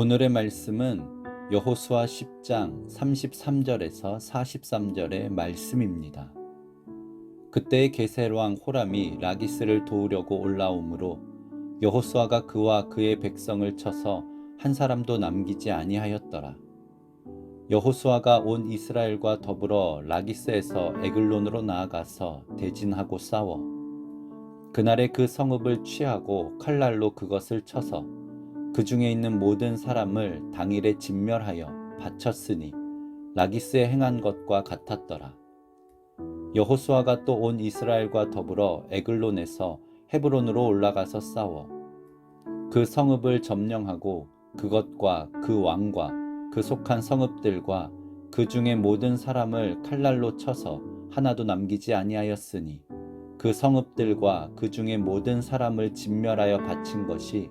오늘의 말씀은 여호수아 10장 33절에서 43절의 말씀입니다. 그때의 게셀 왕 호람이 라기스를 도우려고 올라오므로 여호수아가 그와 그의 백성을 쳐서 한 사람도 남기지 아니하였더라. 여호수아가 온 이스라엘과 더불어 라기스에서 에글론으로 나아가서 대진하고 싸워 그날에 그 성읍을 취하고 칼날로 그것을 쳐서 그 중에 있는 모든 사람을 당일에 진멸하여 바쳤으니 라기스에 행한 것과 같았더라. 여호수아가 또 온 이스라엘과 더불어 에글론에서 헤브론으로 올라가서 싸워 그 성읍을 점령하고 그것과 그 왕과 그 속한 성읍들과 그 중에 모든 사람을 칼날로 쳐서 하나도 남기지 아니하였으니 그 성읍들과 그 중에 모든 사람을 진멸하여 바친 것이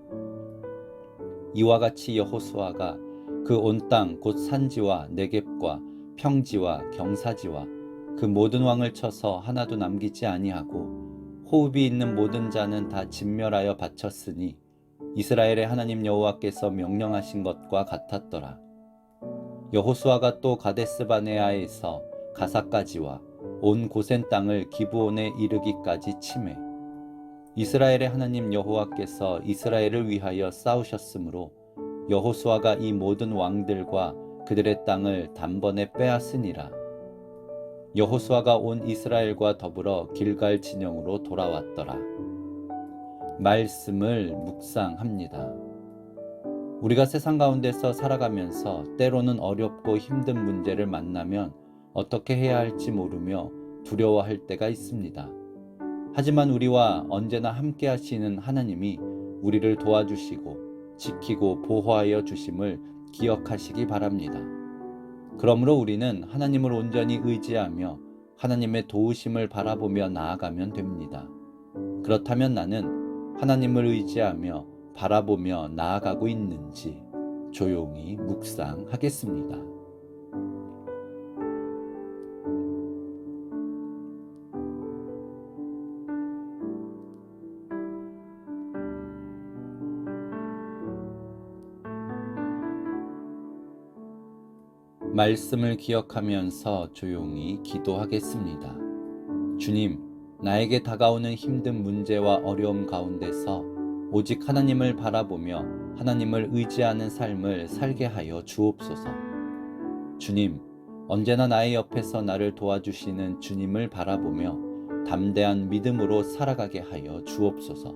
이와 같이 여호수아가 그 온 땅 곧 산지와 내겝과 평지와 경사지와 그 모든 왕을 쳐서 하나도 남기지 아니하고 호흡이 있는 모든 자는 다 진멸하여 바쳤으니 이스라엘의 하나님 여호와께서 명령하신 것과 같았더라. 여호수아가 또 가데스 바네아에서 가사까지와 온 고센 땅을 기브온에 이르기까지 치매 이스라엘의 하나님 여호와께서 이스라엘을 위하여 싸우셨으므로 여호수아가 이 모든 왕들과 그들의 땅을 단번에 빼앗으니라. 여호수아가 온 이스라엘과 더불어 길갈 진영으로 돌아왔더라. 말씀을 묵상합니다. 우리가 세상 가운데서 살아가면서 때로는 어렵고 힘든 문제를 만나면 어떻게 해야 할지 모르며 두려워할 때가 있습니다. 하지만 우리와 언제나 함께 하시는 하나님이 우리를 도와주시고 지키고 보호하여 주심을 기억하시기 바랍니다. 그러므로 우리는 하나님을 온전히 의지하며 하나님의 도우심을 바라보며 나아가면 됩니다. 그렇다면 나는 하나님을 의지하며 바라보며 나아가고 있는지 조용히 묵상하겠습니다. 말씀을 기억하면서 조용히 기도하겠습니다. 주님, 나에게 다가오는 힘든 문제와 어려움 가운데서 오직 하나님을 바라보며 하나님을 의지하는 삶을 살게 하여 주옵소서. 주님, 언제나 나의 옆에서 나를 도와주시는 주님을 바라보며 담대한 믿음으로 살아가게 하여 주옵소서.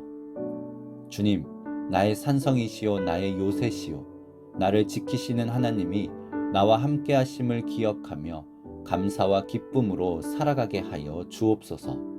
주님, 나의 산성이시오 나의 요새시오 나를 지키시는 하나님이 나와 함께 하심을 기억하며 감사와 기쁨으로 살아가게 하여 주옵소서.